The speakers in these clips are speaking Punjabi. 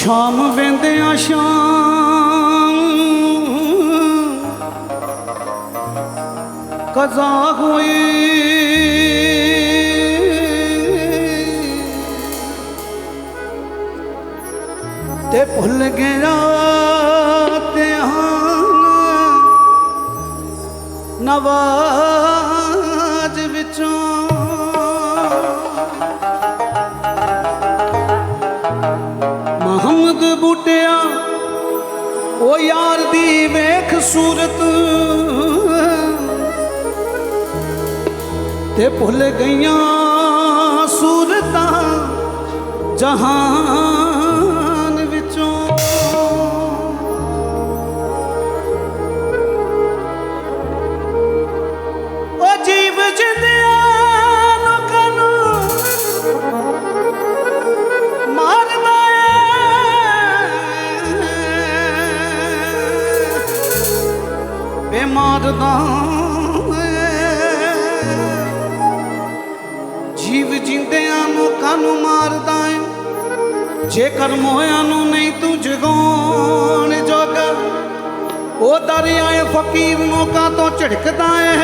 ਸ਼ਾਮ ਵੇਂਦਿਆਂ ਸ਼ਾਮ। ਕਜ਼ਾ ਹੋਈ ਤੇ ਭੁੱਲ ਗਿਆ ਧਿਆਨ ਨਵਾਜ ਵਿੱਚੋਂ। ਮੁਹੰਮਦ ਬੂਟਿਆ ਉਹ ਯਾਰ ਦੀ ਵੇਖ ਸੂਰਤ। ਤੇ ਭੁੱਲ ਗਈਆਂ ਸੂਰਤਾਂ ਜਹਾਂ ਏ। ਜੀਵ ਜਿੰਦਿਆਂ ਨੂੰ ਕਾਨੂੰ ਮਾਰਦਾ ਏ। ਜੇਕਰ ਮੋਹਿਆਂ ਨੂੰ ਨਹੀਂ ਤੂੰ ਜਗਾਉਣ ਜੋਗਾ, ਉਹ ਦਰਿਆਏ ਫਕੀਰ ਮੋਕਾ ਤੋਂ ਝਿੜਕਦਾ ਏ।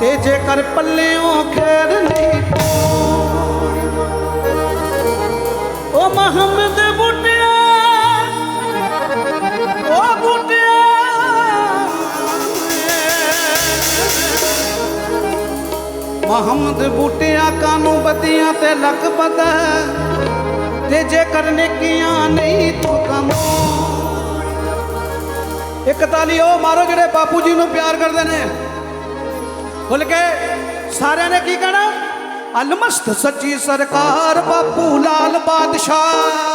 ਤੇ ਜੇਕਰ ਪੱਲਿਓਂ ਖੈਰ ਨਹੀਂ ਉਹ ਮੁਹੰਮਦ ਮੁਹੰਮਦ ਬੁੱਟਿਆ ਕਾਨੂੰ ਬਦੀਆਂ ਤੇ ਲੱਕ ਪਤਾ ਤੇ ਜੇ ਕਰਨੇ ਨਹੀਂ ਤੂੰ ਕੰਮ ਇੱਕ ਤਾਲੀ ਉਹ ਮਾਰੋ ਜਿਹੜੇ ਬਾਪੂ ਜੀ ਨੂੰ ਪਿਆਰ ਕਰਦੇ ਨੇ। ਖੁੱਲ ਕੇ ਸਾਰਿਆਂ ਨੇ ਕੀ ਕਹਿਣਾ? ਅਲਮਸਤ ਸੱਚੀ ਸਰਕਾਰ ਬਾਪੂ ਲਾਲ ਬਾਦਸ਼ਾਹ।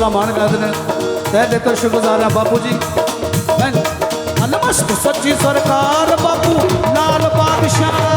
ਬਹੁਤ ਸਲਾਮਾਨ ਕਰਦੇ ਨੇ। ਤਹਿ ਦਿਲ ਤੋਂ ਸ਼ੁਕਰਗੁਜ਼ਾਰ ਹਾਂ ਬਾਪੂ ਜੀ। ਮੈਂ ਨਮਸਤੇ ਸੱਚੀ ਸਰਕਾਰ ਬਾਪੂ ਲਾਲ ਬਾਦਸ਼ਾਹ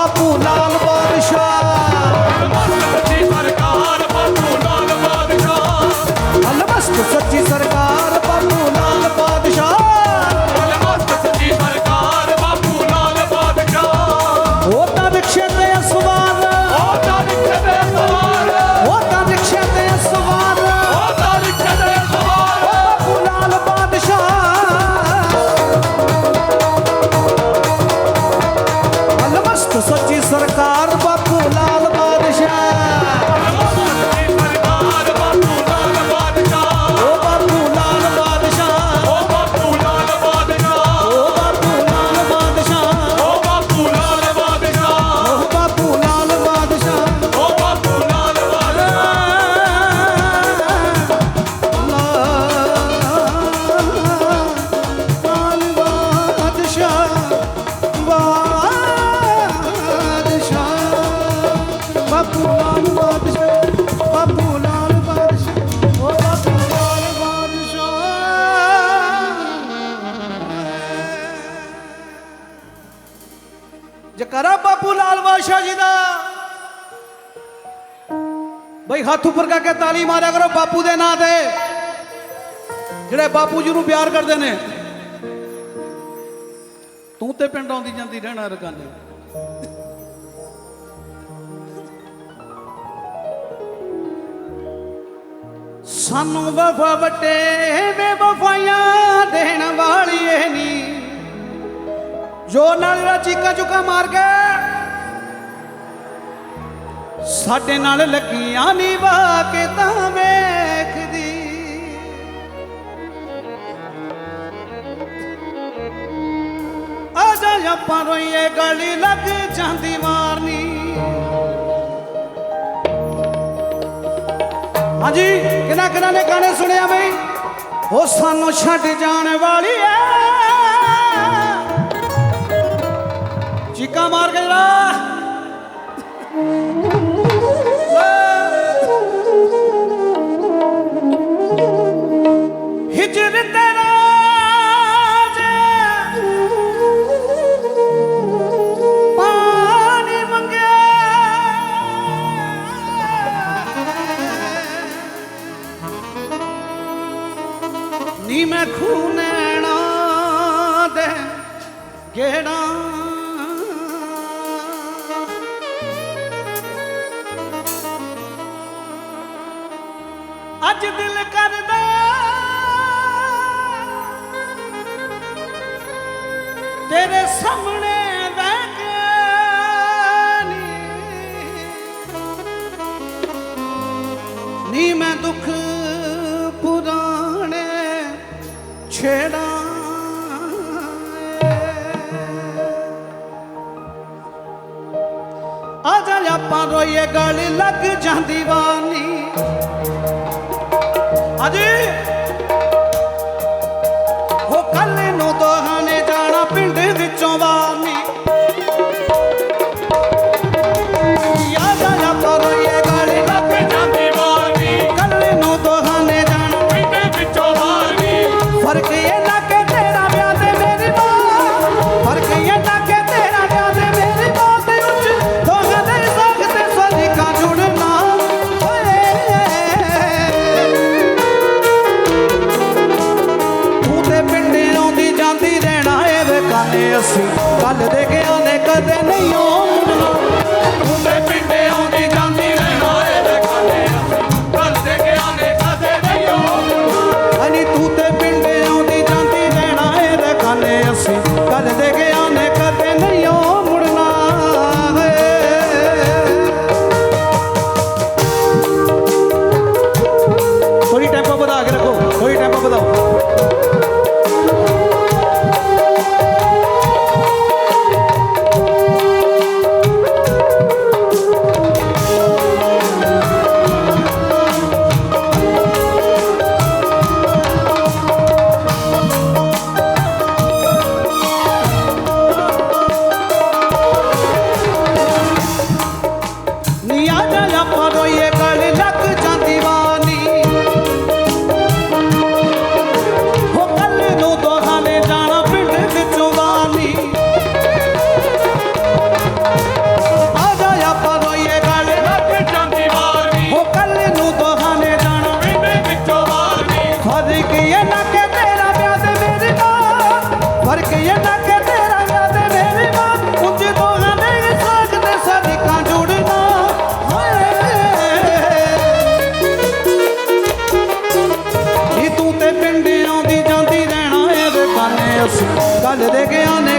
বাপু লাল ਬਈ ਹੱਥ ਉੱਪਰ ਕਰਕੇ ਤਾਲੀ ਮਾਰਿਆ ਕਰੋ, ਬਾਪੂ ਦੇ ਨਾਂ ਤੇ। ਜਿਹੜੇ ਬਾਪੂ ਜੀ ਨੂੰ ਪਿਆਰ ਕਰਦੇ ਨੇ, ਤੂੰ ਤੇ ਪਿੰਡ ਆਉਂਦੀ ਜਾਂਦੀ ਰਹਿਣਾ ਰਕਾਨੇ। ਸਾਨੂੰ ਵਫਾ ਵਟੇ ਵੇ ਵਫਾਈਆਂ ਦੇਣ ਵਾਲੀ ਏ ਨੀ ਜੋ ਨਾਲ ਦਾ ਚੀਕਾ ਚੁਕਾ ਮਾਰ ਕੇ ਸਾਡੇ ਨਾਲ ਲੱਗੀਆਂ ਨੀ ਵਾ ਕੇ ਤਾਂ ਵੇਖਦੀ। ਆ ਜਾ ਆਪਾਂ ਰੋਈਏ ਗਲੀ ਲੱਗ ਜਾਂਦੀ ਮਾਰਨੀ। ਹਾਂਜੀ ਕਿਹਨਾਂ ਕਿਹਨਾਂ ਨੇ ਗਾਣੇ ਸੁਣਿਆ ਬਈ? ਉਹ ਸਾਨੂੰ ਛੱਡ ਜਾਣ ਵਾਲੀ ਐ। ਚੀਕਾ ਮਾਰ ਕੇ ਜਰਾ। ਗੇੜਾ ਅਜੀ ਹੋ গাল দেখে আনে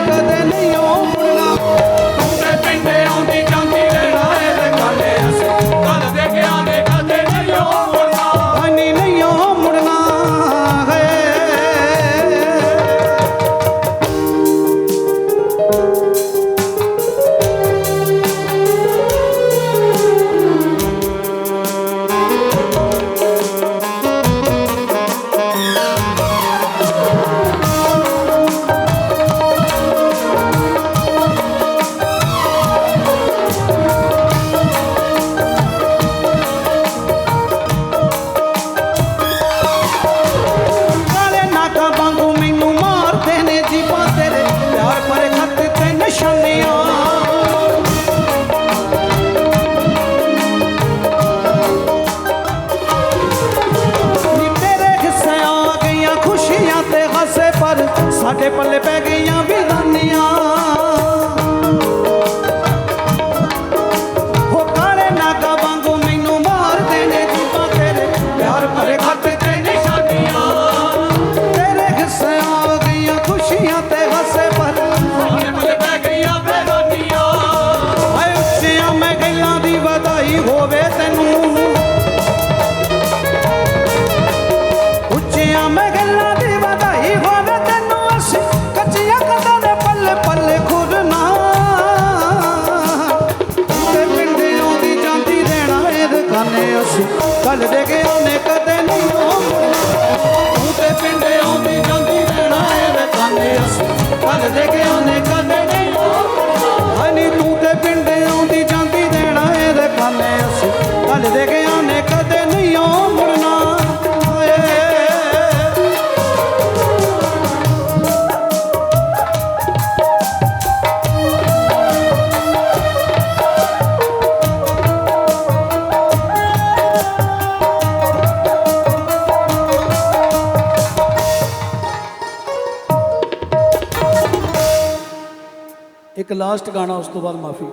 ਇੱਕ ਲਾਸਟ ਗਾਣਾ ਉਸ ਤੋਂ ਬਾਅਦ ਮਾਫੀ।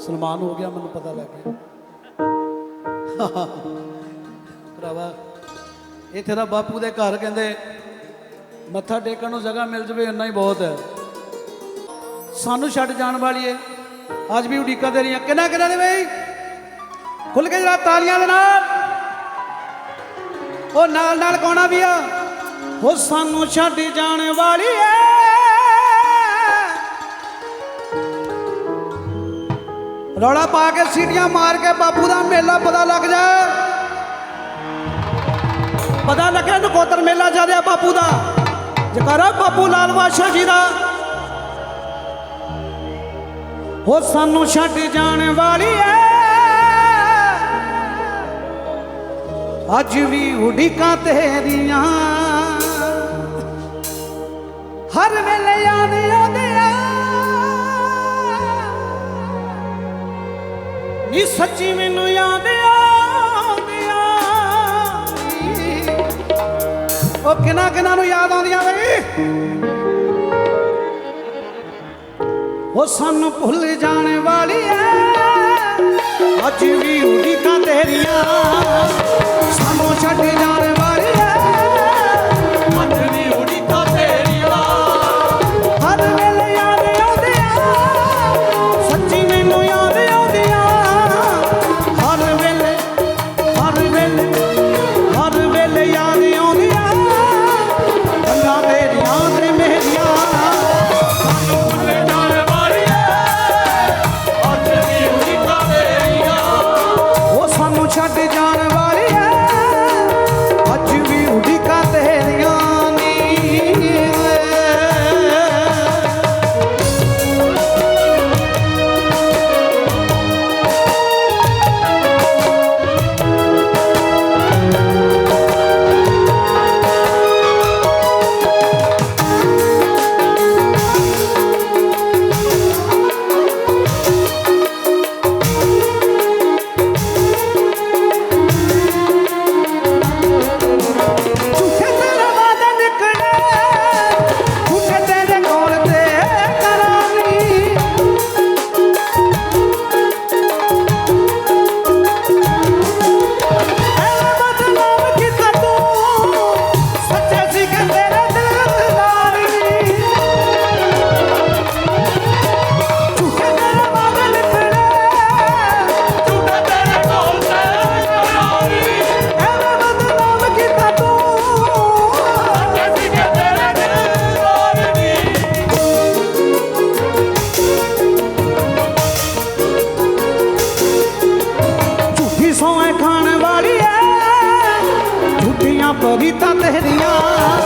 ਸਲਮਾਨ ਹੋ ਗਿਆ, ਮੈਨੂੰ ਪਤਾ ਲੱਗ ਗਿਆ। ਭਰਾਵਾ ਇਹ ਤੇਰਾ ਬਾਪੂ ਦੇ ਘਰ ਕਹਿੰਦੇ, ਮੱਥਾ ਟੇਕਣ ਨੂੰ ਜਗ੍ਹਾ ਮਿਲ ਜਵੇ, ਇੰਨਾ ਹੀ ਬਹੁਤ ਹੈ। ਸਾਨੂੰ ਛੱਡ ਜਾਣ ਵਾਲੀ ਵਾਲੀਏ ਅੱਜ ਵੀ ਉਡੀਕਾਂ ਦੇ ਰਹੀਆਂ। ਕਿੰਨਾ ਕਿੰਨਾ ਨੇ ਬਈ? ਖੁੱਲ ਕੇ ਜਰਾ ਤਾਲੀਆਂ ਦੇ ਨਾਲ। ਉਹ ਨਾਲ ਨਾਲ ਕੌਣਾ ਵੀ ਆ। ਉਹ ਸਾਨੂੰ ਛੱਡ ਜਾਣ ਵਾਲੀ ਵਾਲੀਏ ਰੌਲਾ ਪਾ ਕੇ ਸੀਟੀਆਂ ਮਾਰ ਕੇ ਬਾਪੂ ਦਾ ਮੇਲਾ ਪਤਾ ਲੱਗ ਜਾਏ। ਪਤਾ ਲੱਗੇ ਨਕੋਦਰ ਮੇਲਾ ਜਾਦਿਆ ਬਾਪੂ ਦਾ। ਜਕਾਰਾ ਬਾਪੂ ਲਾਲ ਬਾਦਸ਼ਾਹ ਜੀ ਦਾ। ਹੋ ਸਾਨੂੰ ਛੱਡ ਜਾਣ ਵਾਲੀ ਐ ਅੱਜ ਵੀ ਉਡੀਕਾਂ ਤੇਰੀਆਂ ਹਰ ਵੇਲੇ ਯਾਦ ਆਉਂਦੀਆਂ ਨੀ ਸੱਚੀ ਮੈਨੂੰ ਯਾਦ ਆਉਂਦੀਆਂ। ਉਹ ਕਿਨਾ ਕਿਨਾ ਨੂੰ ਯਾਦ ਆਉਂਦੀਆਂ ਬਈ? ਉਹ ਸਾਨੂੰ ਭੁੱਲ ਜਾਣ ਵਾਲੀ ਐ। ਅੱਜ ਵੀ ਉਡੀਕਾਂ ਤੇਰੀਆਂ। ਸਾਨੂੰ ਛੱਡ ਜਾ কবিতা তেরিয়া